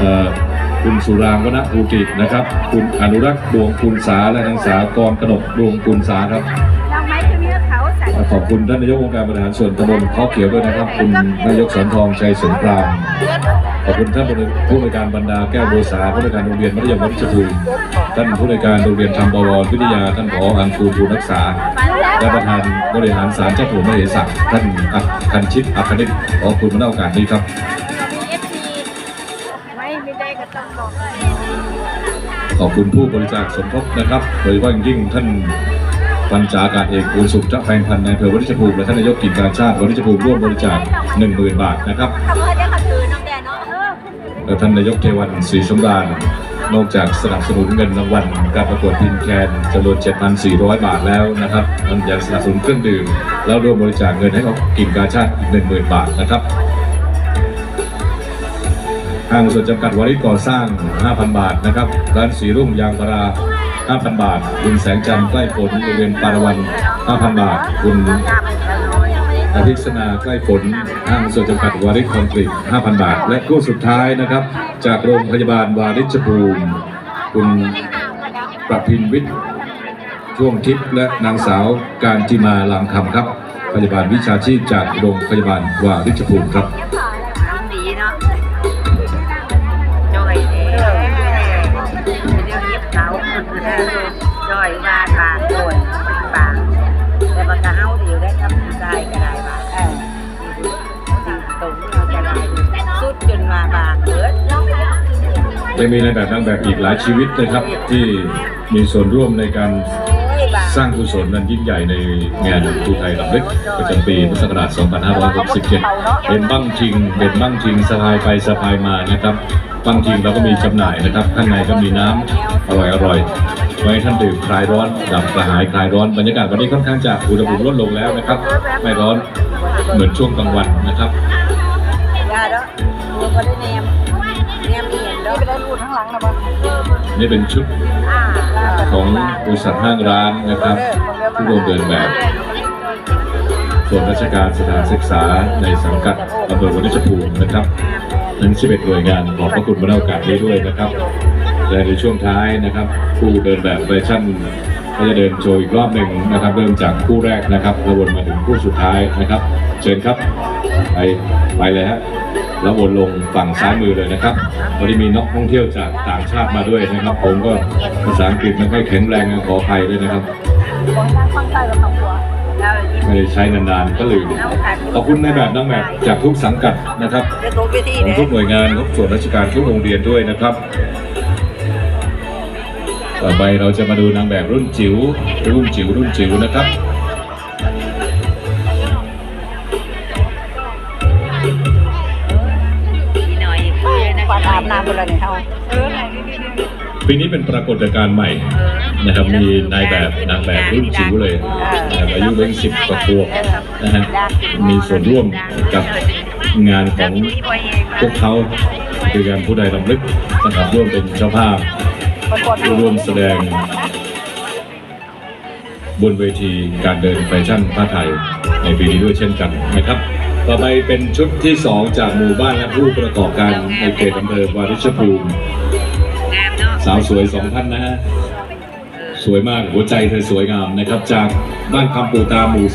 เอ่อคุณสุรางวณภูตินะครับ คุณอนุรักษ์ดวงคุณสาและนางสาวกรกนกดวงคุณสาครับเราไม้คือเนื้อเขาใส่ขอบคุณท่านนายกองค์การบริหารส่วนตำบลข้อเขียวด้วยนะครับ คุณนายกสอนทองชัยสงครามขอบคุณท่านผู้ในวยการบรรดาแก้วโบวสาผู้ในวยการโรงเรียนมัธยมวัดชภูมิท่านผู้ในวยการโรงเรียนธรรมบวรวิทยาท่านผออังคูลภูรักษาและประธานบริหารศาลเจ้าปู่มเหสักท่านอัคคันชิตอัคคณิตขอบคุณมาในโอกาสนี้ครับ ขอบคุณผู้บริจาคสมทบนะครับ โดยเฉพาะอย่างยิ่งท่านพันจาอากาศเอกอุสุขเจ้าแฟงพันธ์ในอำเภอวัดชภูมิและท่านนายกกิจการชาติวัดชภูมิร่วมบริจาค10,000 บาทนะครับทำเพื่อได้ขับถือน้องแดนเนาะเออและท่านนายกเทวันศรีสมรานนอกจากสนับสนุนเงินรางวัลการประกวดพินแคนจำนวน 7,400 บาทแล้วนะครับท่านยังสนับสนุนเครื่องดื่มแล้วร่วมบริจาคเงินให้กับกิจการชาติอีก10,000 บาทนะครับห้างส่วนจำกัดวาริศก่อสร้าง 5,000 บาทนะครับ ร้านสีรุ่งยางพารา 5,000 บาท คุณแสงจันทร์ใกล้ฝนโรงเรียนปารวัน 5,000 บาท คุณอาทิตย์สนาใกล้ฝนห้างส่วนจำกัดวาริศคอนกรีต5,000 บาท และกู้สุดท้ายนะครับ จากโรงพยาบาลวาริชภูมิ คุณประพินวิทย์ช่วงทิพย์และนางสาวการจิมาลังคำครับ พยาบาลวิชาชีพจากโรงพยาบาลวาริชภูมิครับ เขาจ่อยว่าปากโดนปากแต่ปากกาเฮาเดียวได้กับได้ก็ได้ว่าเออตรงเราจะได้สุดจนมาบากเบิดยังมีในแบบนางแบบอีกหลายชีวิตนะครับที่มีส่วนร่วมในการ สร้างกุศลนั้นยิ่งใหญ่ในงานภูไทยลำลึกประจำปีพุทธศักราช 2567 เป็นบั้งทิงเป็นบั้งทิงสะพายไปสะพายมานะครับบั้งทิงเราก็มีจำหน่ายนะครับ ข้างในก็มีน้ำอร่อยอร่อยๆไว้ให้ท่านดื่มคลายร้อนดับกระหายคลายร้อนบรรยากาศวันนี้ค่อนข้างจะอุณหภูมิลดลงแล้วนะครับ ไม่ร้อนเหมือนช่วงกลางวันนะครับยาเด้อดูก็ได้แนมแนมเห็นแล้วก็ได้รูดข้างหลังนะบ่นี่เป็นชุดอ่า ของบริษัทห้างร้านนะครับที่รวมเดินแบบส่วนราชการสถานศึกษาในสังกัดอำเภอวันิชภูมินะครับทั้ง11หน่วยงานขอบพระคุณมาในโอกาสนี้ด้วยนะครับและในช่วงท้ายนะครับ ผู้เดินแบบแฟชั่นก็จะเดินโชว์อีกรอบหนึ่งนะครับ เริ่มจากคู่แรกนะครับแล้ววนมาถึงคู่สุดท้ายนะครับ เชิญครับ ไปไปเลยฮะ แล้ววนลงฝั่งซ้ายมือเลยนะครับวันนี้มีนักท่องเที่ยวจากต่างชาติมาด้วยนะครับ ผมก็ภาษาอังกฤษไม่ค่อยแข็งแรงขออภัยด้วยนะครับของทางข้างใต้กับข้างขวาแล้วไม่ได้ใช้นานๆก็ลืมขอบคุณในแบบนางแบบจากทุกสังกัดนะครับของทุกหน่วยงานทุกส่วนราชการทุกโรงเรียนด้วยนะครับ ต่อไปเราจะมาดูนางแบบรุ่นจิ๋วรุ่นจิ๋วรุ่นจิ๋วนะครับ นะกวาดอาบน้ำบนอะไรเนี่ยเฮาปีนี้เป็นปรากฏการณ์ใหม่นะครับมีนายแบบนางแบบรุ่นจิ๋วเลยนะครับอายุเพียงสิบกว่าขวบนะฮะมีส่วนร่วมกับงานของพวกเขาคือการผู้ใดลำลึกนะครับร่วมเป็นเจ้าภาพประกวดร่วมแสดง บนเวทีการเดินแฟชั่นผ้าไทยในปีนี้ด้วยเช่นกันนะครับ ต่อไปเป็นชุดที่ 2 จากหมู่บ้านและผู้ประกอบการในเขตอำเภอวาริชภูมิงามเนาะสาวสวยสองท่านนะฮะ สวยมากหัวใจเธอสวยงามนะครับ จากบ้านคำปูตาหมู่